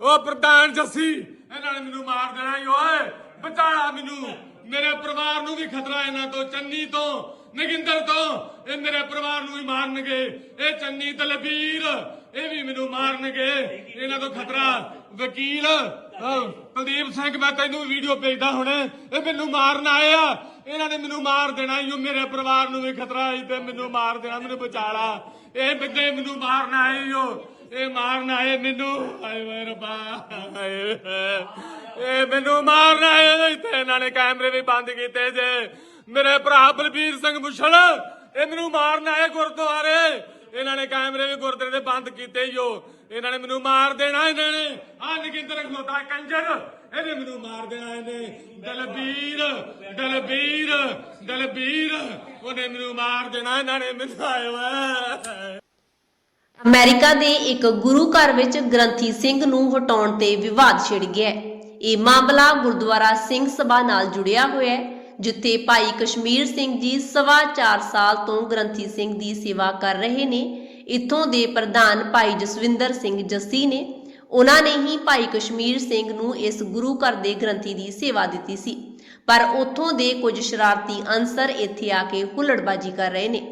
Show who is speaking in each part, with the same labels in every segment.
Speaker 1: ਉਹ ਪ੍ਰਧਾਨ ਜੱਸੀ, ਇਹਨਾਂ ਨੇ ਮੈਨੂੰ ਮਾਰ ਦੇਣਾ ਈ, ਓਏ। ਬਚਾਲਾ ਮੈਨੂੰ। ਮੇਰੇ ਪਰਿਵਾਰ ਨੂੰ ਵੀ ਖਤਰਾ ਇਹਨਾਂ ਤੋਂ, ਚੰਨੀ ਤੋਂ, ਨਗਿੰਦਰ ਤੋਂ। ਇਹ ਮੇਰੇ ਪਰਿਵਾਰ ਨੂੰ ਵੀ ਮਾਰਨਗੇ। ਇਹ ਚੰਨੀ ਦਲਬੀਰ, ਇਹ ਵੀ ਮੈਨੂੰ ਮਾਰਨਗੇ। ਇਹਨਾਂ ਤੋਂ ਖਤਰਾ। ਵਕੀਲ ਕੁਲਦੀਪ ਸਿੰਘ, ਮੈਂ ਤੈਨੂੰ ਵੀਡੀਓ ਭੇਜਦਾ ਹੁਣ। ਇਹ ਮੈਨੂੰ ਮਾਰਨ ਆਏ ਆ। ਇਹਨਾਂ ਨੇ ਮੈਨੂੰ ਮਾਰ ਦੇਣਾ ਈ ਓ ਮੇਰੇ ਪਰਿਵਾਰ ਨੂੰ ਵੀ ਖਤਰਾ ਹੈ ਤੇ ਮੈਨੂੰ ਮਾਰ ਦੇਣਾ, ਮੈਨੂੰ ਬਚਾਲਾ। ਇਹ ਬੰਦੇ ਮੈਨੂੰ ਮਾਰਨ ਆਏ ਓ ਇਹ ਮਾਰਨ ਆਏ ਮੈਨੂੰ। ਹਾਏ ਵੇ ਰੱਬਾ, ਹਾਏ ਇਹ ਮੈਨੂੰ ਮਾਰਨ ਆਏ ਤੇ ਇਹਨਾਂ ਨੇ ਕੈਮਰੇ ਵੀ ਬੰਦ ਕੀਤੇ ਜੇ। ਮੇਰੇ ਭਰਾ ਬਲਬੀਰ ਸਿੰਘ ਮੁਛਲ ਇਹ ਮੈਨੂੰ ਮਾਰਨ ਆਏ ਗੁਰਦੁਆਰੇ। ਇਹਨਾਂ ਨੇ ਕੈਮਰੇ ਵੀ ਗੁਰਦੁਆਰੇ ਦੇ ਬੰਦ ਕੀਤੇ ਈ ਓ। ਇਹਨਾਂ ਨੇ ਮੈਨੂੰ ਮਾਰ ਦੇਣਾ ਇਹਨਾਂ। ਨੇ ਆ ਨਗਿੰਦਰ ਖਲੋਤਾ ਕੰਜਰ, ਇਹਨੇ ਮੈਨੂੰ ਮਾਰ ਦੇਣਾ ਇਹਨੇ। ਦਲਬੀਰ ਦਲਬੀਰ ਦਲਬੀਰ, ਉਹਨੇ ਮੈਨੂੰ ਮਾਰ ਦੇਣਾ। ਇਹਨਾਂ ਨੇ ਮੈਨੂੰ ਆਏ ਵਾ।
Speaker 2: ਅਮਰੀਕਾ ਦੇ ਇੱਕ ਗੁਰੂ ਘਰ ਵਿੱਚ ਗ੍ਰੰਥੀ ਸਿੰਘ ਨੂੰ ਹਟਾਉਣ ਤੇ ਵਿਵਾਦ ਛਿੜ ਗਿਆ ਹੈ। ਇਹ ਮਾਮਲਾ ਗੁਰਦੁਆਰਾ ਸਿੰਘ ਸਭਾ ਨਾਲ ਜੁੜਿਆ ਹੋਇਆ ਹੈ, ਜਿੱਥੇ ਭਾਈ ਕਸ਼ਮੀਰ ਸਿੰਘ ਜੀ ਸਵਾ 4 ਸਾਲ ਤੋਂ ਗ੍ਰੰਥੀ ਸਿੰਘ ਦੀ ਸੇਵਾ ਕਰ ਰਹੇ ਨੇ। ਇੱਥੋਂ ਦੇ ਪ੍ਰਧਾਨ ਭਾਈ ਜਸਵਿੰਦਰ ਸਿੰਘ ਜੱਸੀ ਨੇ, ਉਹਨਾਂ ਨੇ ਹੀ ਭਾਈ ਕਸ਼ਮੀਰ ਸਿੰਘ ਨੂੰ ਇਸ ਗੁਰੂ ਘਰ ਦੇ ਗ੍ਰੰਥੀ ਦੀ ਸੇਵਾ ਦਿੱਤੀ ਸੀ। ਪਰ ਉੱਥੋਂ ਦੇ ਕੁਝ ਸ਼ਰਾਰਤੀ ਅਨਸਰ ਇੱਥੇ ਆ ਕੇ ਹੁੱਲੜਬਾਜੀ ਕਰ ਰਹੇ ਨੇ।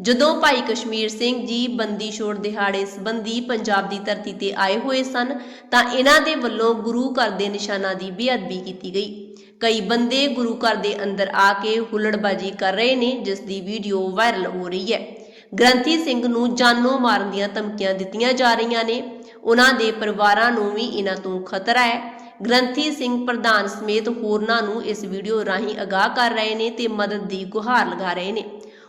Speaker 2: ਜਦੋਂ ਭਾਈ ਕਸ਼ਮੀਰ ਸਿੰਘ ਜੀ ਬੰਦੀ ਛੋੜ ਦਿਹਾੜੇ ਸੰਬੰਧੀ ਪੰਜਾਬ ਦੀ ਧਰਤੀ ਤੇ ਆਏ ਹੋਏ ਸਨ, ਤਾਂ ਇਹਨਾਂ ਦੇ ਵੱਲੋਂ ਗੁਰੂ ਘਰ ਦੇ ਨਿਸ਼ਾਨਾਂ ਦੀ ਬੇਅਦਬੀ ਕੀਤੀ ਗਈ। ਕਈ ਬੰਦੇ ਗੁਰੂ ਘਰ ਦੇ ਅੰਦਰ ਆ ਕੇ ਹੁੱਲੜਬਾਜੀ ਕਰ ਰਹੇ ਨੇ, ਜਿਸ ਦੀ ਵੀਡੀਓ ਵਾਇਰਲ ਹੋ ਰਹੀ ਹੈ। ਗ੍ਰੰਥੀ ਸਿੰਘ ਨੂੰ ਜਾਨੋਂ ਮਾਰਨ ਦੀਆਂ ਧਮਕੀਆਂ ਦਿੱਤੀਆਂ ਜਾ ਰਹੀਆਂ ਨੇ। ਉਹਨਾਂ ਦੇ ਪਰਿਵਾਰਾਂ ਨੂੰ ਵੀ ਇਹਨਾਂ ਤੋਂ ਖਤਰਾ ਹੈ। ਗ੍ਰੰਥੀ ਸਿੰਘ ਪ੍ਰਧਾਨ ਸਮੇਤ ਹੋਰਨਾਂ ਨੂੰ ਇਸ ਵੀਡੀਓ ਰਾਹੀਂ ਅਗਾਹ ਕਰ ਰਹੇ ਨੇ ਤੇ ਮਦਦ ਦੀ ਗੁਹਾਰ ਲਗਾ ਰਹੇ ਨੇ।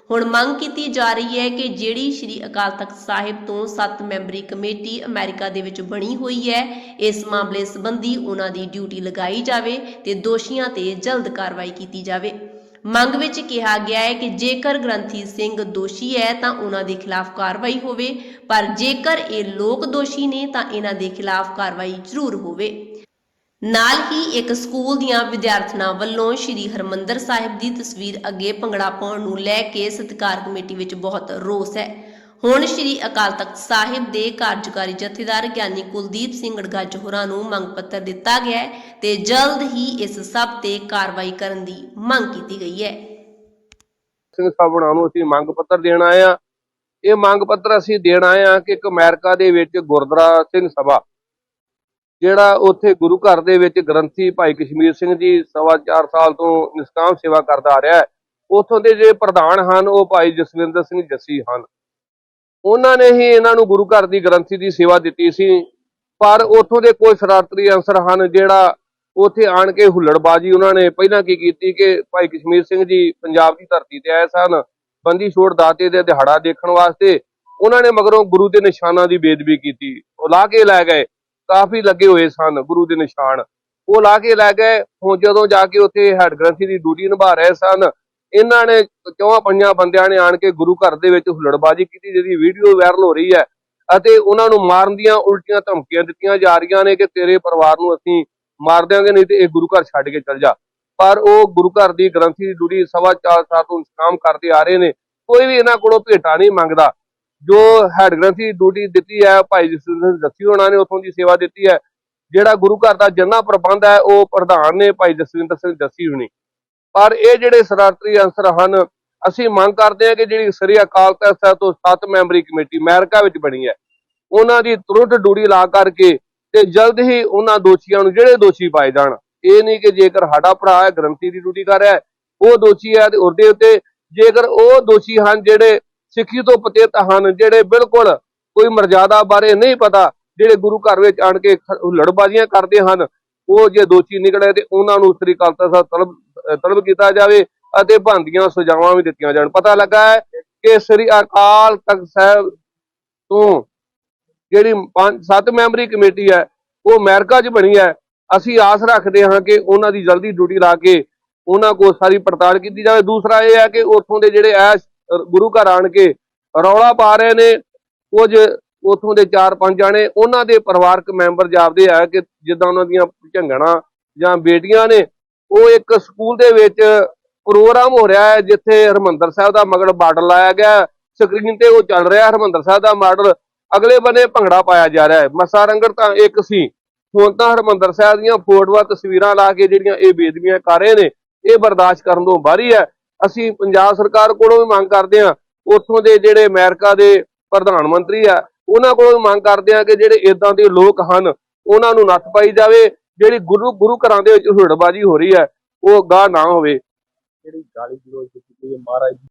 Speaker 2: ਹੁਣ ਮੰਗ ਕੀਤੀ ਜਾ ਰਹੀ ਹੈ ਕਿ ਜਿਹੜੀ ਸ਼੍ਰੀ ਅਕਾਲ ਤਖਤ ਸਾਹਿਬ ਤੋਂ 7 ਮੈਂਬਰੀ ਕਮੇਟੀ ਅਮਰੀਕਾ ਦੇ ਵਿੱਚ ਬਣੀ ਹੋਈ ਹੈ, ਇਸ ਮਾਮਲੇ ਸੰਬੰਧੀ ਉਹਨਾਂ ਦੀ ਡਿਊਟੀ ਲਗਾਈ ਜਾਵੇ ਤੇ ਦੋਸ਼ੀਆਂ ਤੇ ਜਲਦ ਕਾਰਵਾਈ ਕੀਤੀ ਜਾਵੇ। ਮੰਗ ਵਿੱਚ ਕਿਹਾ ਗਿਆ ਹੈ ਕਿ ਜੇਕਰ ਗ੍ਰੰਥੀ ਸਿੰਘ ਦੋਸ਼ੀ ਹੈ ਤਾਂ ਉਹਨਾਂ ਦੇ ਖਿਲਾਫ ਕਾਰਵਾਈ ਹੋਵੇ, ਪਰ ਜੇਕਰ ਇਹ ਲੋਕ ਦੋਸ਼ੀ ਨੇ ਤਾਂ ਇਹਨਾਂ ਦੇ ਖਿਲਾਫ ਕਾਰਵਾਈ ਜ਼ਰੂਰ ਹੋਵੇ। ਨਾਲ ਹੀ ਇੱਕ ਸਕੂਲ ਦੀਆਂ ਵਿਦਿਆਰਥਣਾਂ ਵੱਲੋਂ ਸ਼੍ਰੀ ਹਰਮੰਦਰ ਸਾਹਿਬ ਦੀ ਤਸਵੀਰ ਅੱਗੇ ਭੰਗੜਾ ਪਾਉਣ ਨੂੰ ਲੈ ਕੇ ਸਤਿਕਾਰ ਕਮੇਟੀ ਵਿੱਚ ਬਹੁਤ ਰੋਸ ਹੈ। ਹੁਣ ਸ਼੍ਰੀ ਅਕਾਲ ਤਖਤ ਸਾਹਿਬ ਦੇ ਕਾਰਜਕਾਰੀ ਜਥੇਦਾਰ ਗਿਆਨੀ ਕੁਲਦੀਪ ਸਿੰਘ ਗੜਗੱਜ ਹੋਰਾਂ ਨੂੰ ਮੰਗ ਪੱਤਰ ਦਿੱਤਾ ਗਿਆ ਹੈ ਤੇ ਜਲਦ ਹੀ ਇਸ ਸਭ ਤੇ ਕਾਰਵਾਈ ਕਰਨ ਦੀ ਮੰਗ ਕੀਤੀ ਗਈ ਹੈ।
Speaker 3: ਸਿੰਘ ਸਾਹਿਬਾਂ ਨੂੰ ਅਸੀਂ ਮੰਗ ਪੱਤਰ ਦੇਣ ਆਏ ਆ ਇਹ ਮੰਗ ਪੱਤਰ ਅਸੀਂ ਦੇਣ ਆਏ ਆ ਕਿ ਇੱਕ ਅਮਰੀਕਾ ਦੇ ਵਿੱਚ ਗੁਰਦੁਆਰਾ ਸਿੰਘ ਸਭਾ ਜਿਹੜਾ ਉੱਥੇ ਗੁਰੂ ਘਰ ਦੇ ਵਿੱਚ ਗ੍ਰੰਥੀ ਭਾਈ ਕਸ਼ਮੀਰ ਸਿੰਘ ਜੀ ਸਵਾ ਚਾਰ ਸਾਲ ਤੋਂ ਨਿਸ਼ਕਾਮ ਸੇਵਾ ਕਰਦਾ ਆ ਰਿਹਾ ਹੈ, ਉੱਥੋਂ ਦੇ ਜਿਹੜੇ ਪ੍ਰਧਾਨ ਹਨ, ਉਹ ਭਾਈ ਜਸਵਿੰਦਰ ਸਿੰਘ ਜੱਸੀ ਹਨ। ਉਹਨਾਂ ਨੇ ਹੀ ਇਹਨਾਂ ਨੂੰ ਗੁਰੂ ਘਰ ਦੀ ਗ੍ਰੰਥੀ ਦੀ ਸੇਵਾ ਦਿੱਤੀ ਸੀ, ਪਰ ਉੱਥੋਂ ਦੇ ਕੋਈ ਸ਼ਰਾਰਤੀ ਅਨਸਰ ਹਨ, ਜਿਹੜਾ ਉੱਥੇ ਆਣ ਕੇ ਹੁੱਲੜਬਾਜੀ ਉਹਨਾਂ ਨੇ ਪਹਿਲਾਂ ਕੀ ਕੀਤੀ ਕਿ ਭਾਈ ਕਸ਼ਮੀਰ ਸਿੰਘ ਜੀ ਪੰਜਾਬ ਦੀ ਧਰਤੀ ਤੇ ਆਏ ਸਨ, ਬੰਦੀ ਛੋੜ ਦਾਤੇ ਦੇ ਦਿਹਾੜਾ ਦੇਖਣ ਵਾਸਤੇ। ਉਹਨਾਂ ਨੇ ਮਗਰੋਂ ਗੁਰੂ ਦੇ ਨਿਸ਼ਾਨਾਂ ਦੀ ਬੇਦਬੀ ਕੀਤੀ, ਉਹ ਲਾ ਕੇ ਲੈ ਗਏ। ਕਾਫੀ ਲੱਗੇ ਹੋਏ ਸਨ, ਗੁਰੂ ਦੇ ਨਿਸ਼ਾਨ। ਉਹ ਲਾ ਕੇ ਲੈ ਗਏ। ਹੁਣ ਜਦੋਂ ਜਾ ਕੇ ਉੱਥੇ ਹੈਡ ਗ੍ਰੰਥੀ ਦੀ ਡਿਊਟੀ ਨਿਭਾ ਰਹੇ ਸਨ, ਇਹਨਾਂ ਨੇ ਚੌਹਾਂ ਪੰਜਾਂ ਬੰਦਿਆਂ ਨੇ ਆਣ ਕੇ ਗੁਰੂ ਘਰ ਦੇ ਵਿੱਚ ਹੁੱਲੜਬਾਜੀ ਕੀਤੀ, ਜਿਹਦੀ ਵੀਡੀਓ ਵਾਇਰਲ ਹੋ ਰਹੀ ਹੈ ਅਤੇ ਉਹਨਾਂ ਨੂੰ ਮਾਰਨ ਦੀਆਂ ਉਲਟੀਆਂ ਧਮਕੀਆਂ ਦਿੱਤੀਆਂ ਜਾ ਰਹੀਆਂ ਨੇ ਕਿ ਤੇਰੇ ਪਰਿਵਾਰ ਨੂੰ ਅਸੀਂ ਮਾਰ ਦਿਆਂਗੇ, ਨਹੀਂ ਤੇ ਇਹ ਗੁਰੂ ਘਰ ਛੱਡ ਕੇ ਚੱਲ ਜਾ। ਪਰ ਉਹ ਗੁਰੂ ਘਰ ਦੀ ਗ੍ਰੰਥੀ ਦੀ ਡਿਊਟੀ ਸਵਾ ਚਾਰ ਸਾਲ ਤੋਂ ਕੰਮ ਕਰਦੇ ਆ ਰਹੇ ਨੇ। ਕੋਈ ਵੀ ਇਹਨਾਂ ਕੋਲੋਂ ਭੇਟਾ ਨਹੀਂ ਮੰਗਦਾ। ਜੋ ਹੈਡ ਗ੍ਰੰਥੀ ਡਿਊਟੀ ਦਿੱਤੀ ਹੈ, ਭਾਈ ਜਸਵਿੰਦਰ ਸਿੰਘ ਹੋਣਾ ਨੇ ਉਥੋਂ ਦੀ ਸੇਵਾ ਦਿੱਤੀ ਹੈ। ਜਿਹੜਾ ਗੁਰੂ ਘਰ ਦਾ ਜਿੰਨਾ ਪ੍ਰਬੰਧ ਹੈ, ਉਹ ਪ੍ਰਧਾਨ ਨੇ ਭਾਈ ਜਸਵਿੰਦਰ ਸਿੰਘ ਜੱਸੀ ਹੁਣੀ। ਪਰ ਇਹ ਜਿਹੜੇ ਸ਼ਰਾਰਤੀ ਅਨਸਰ ਹਨ, ਅਸੀਂ ਮੰਗ ਕਰਦੇ ਹਾਂ ਕਿ ਜਿਹੜੀ ਸ੍ਰੀ ਅਕਾਲ ਤਖਤ ਸਾਹਿਬ ਤੋਂ 7 ਮੈਂਬਰੀ ਕਮੇਟੀ ਅਮਰੀਕਾ ਵਿੱਚ ਬਣੀ ਹੈ, ਉਹਨਾਂ ਦੀ ਤੁਰੰਤ ਡਿਊਟੀ ਲਾ ਕਰਕੇ ਤੇ ਜਲਦ ਹੀ ਉਹਨਾਂ ਦੋਸ਼ੀਆਂ ਨੂੰ ਜਿਹੜੇ ਦੋਸ਼ੀ ਪਾਏ ਜਾਣ। ਇਹ ਨਹੀਂ ਕਿ ਜੇਕਰ ਸਾਡਾ ਭਰਾ ਹੈ, ਗ੍ਰੰਥੀ ਦੀ ਡਿਊਟੀ ਕਰ ਰਿਹਾ ਉਹ ਦੋਸ਼ੀ ਹੈ ਤੇ ਉਹਦੇ ਉੱਤੇ ਜੇਕਰ ਉਹ ਦੋਸ਼ੀ ਹਨ ਜਿਹੜੇ ਸਿੱਖੀ ਤੋਂ ਪਤਿਤ ਹਨ, ਜਿਹੜੇ ਬਿਲਕੁਲ ਕੋਈ ਮਰਜ਼ਾਦਾ ਬਾਰੇ ਨਹੀਂ ਪਤਾ, ਜਿਹੜੇ ਗੁਰੂ ਘਰ ਵਿੱਚ ਆਣ ਕੇ ਲੜਬਾਜ਼ੀਆਂ ਕਰਦੇ ਹਨ, ਉਹ ਜੇ ਦੋਸ਼ੀ ਨਿਕਲੇ ਤੇ ਉਹਨਾਂ ਨੂੰ ਸ੍ਰੀ ਅਕਾਲ ਤਖਤ ਸਾਹਿਬ ਤਲਬ ਤਲਬ ਕੀਤਾ ਜਾਵੇ ਅਤੇ ਬੰਦੀਆਂ ਸਜ਼ਾਵਾਂ ਵੀ ਦਿੱਤੀਆਂ ਜਾਣ। ਪਤਾ ਲੱਗਾ ਹੈ ਕਿ ਸ੍ਰੀ ਅਕਾਲ ਤਖਤ ਸਾਹਿਬ ਤੋਂ ਜਿਹੜੀ ਪੰਜ, ਸੱਤ ਮੈਂਬਰੀ ਕਮੇਟੀ ਹੈ, ਉਹ ਅਮਰੀਕਾ 'ਚ ਬਣੀ ਹੈ। ਅਸੀਂ ਆਸ ਰੱਖਦੇ ਹਾਂ ਕਿ ਉਹਨਾਂ ਦੀ ਜਲਦੀ ਡਿਊਟੀ ਲਾ ਕੇ ਉਹਨਾਂ ਕੋਲ ਸਾਰੀ ਪੜਤਾਲ ਕੀਤੀ ਜਾਵੇ। ਦੂਸਰਾ ਇਹ ਹੈ ਕਿ ਉੱਥੋਂ ਦੇ ਜਿਹੜੇ ਐਸ਼ ਗੁਰੂ ਘਰ ਆਣ ਕੇ ਰੌਲਾ ਪਾ ਰਹੇ ਨੇ। ਕੁਝ ਉੱਥੋਂ ਦੇ ਚਾਰ ਪੰਜ ਜਾਣੇ, ਉਹਨਾਂ ਦੇ ਪਰਿਵਾਰਕ ਮੈਂਬਰ ਜਾਪਦੇ ਆ ਕਿ ਜਿੱਦਾਂ ਉਹਨਾਂ ਦੀਆਂ ਝੰਗਣਾ ਜਾਂ ਬੇਟੀਆਂ ਨੇ, ਉਹ ਇੱਕ ਸਕੂਲ ਦੇ ਵਿੱਚ ਪ੍ਰੋਗਰਾਮ ਹੋ ਰਿਹਾ ਹੈ, ਜਿੱਥੇ ਹਰਮੰਦਰ ਸਾਹਿਬ ਦਾ ਮਗਰ ਬਾਰਡਰ ਲਾਇਆ ਗਿਆ ਸਕਰੀਨ ਤੇ ਉਹ ਚੱਲ ਰਿਹਾ ਹਰਮੰਦਰ ਸਾਹਿਬ ਦਾ ਮਾਡਲ ਅਗਲੇ ਬੰਨੇ ਭੰਗੜਾ ਪਾਇਆ ਜਾ ਰਿਹਾ ਹੈ। ਮਸਾ ਰੰਗੜ ਤਾਂ ਇੱਕ ਸੀ। ਹੁਣ ਤਾਂ ਹਰਮੰਦਰ ਸਾਹਿਬ ਦੀਆਂ ਫੋਟੋਆਂ, ਤਸਵੀਰਾਂ ਲਾ ਕੇ ਜਿਹੜੀਆਂ ਇਹ ਬੇਦਬੀਆਂ ਕਰ ਰਹੇ ਨੇ, ਇਹ ਬਰਦਾਸ਼ਤ ਕਰਨ ਤੋਂ ਬਾਹਰੀ ਹੈ। ਅਸੀਂ ਪੰਜਾਬ ਸਰਕਾਰ ਕੋਲੋਂ ਵੀ ਮੰਗ ਕਰਦੇ ਹਾਂ, ਉੱਥੋਂ ਦੇ ਜਿਹੜੇ ਅਮਰੀਕਾ ਦੇ ਪ੍ਰਧਾਨ ਮੰਤਰੀ ਆ, ਉਹਨਾਂ ਕੋਲੋਂ ਵੀ ਮੰਗ ਕਰਦੇ ਹਾਂ ਕਿ ਜਿਹੜੇ ਇਦਾਂ ਦੇ ਲੋਕ ਹਨ, ਉਹਨਾਂ ਨੂੰ ਨੱਥ ਪਾਈ ਜਾਵੇ, ਜਿਹੜੀ ਗੁਰੂ ਗੁਰੂ ਘਰਾਂ ਦੇ ਵਿੱਚ ਹੁੜਬਾਜੀ ਹੋ ਰਹੀ ਹੈ, ਉਹ ਗਾਹ ਨਾ ਹੋਵੇ।
Speaker 4: ਜਿਹੜੀ ਗਾਲੀ ਗਲੋਚ ਕੀਤੀ ਗਈ ਮਹਾਰਾਜ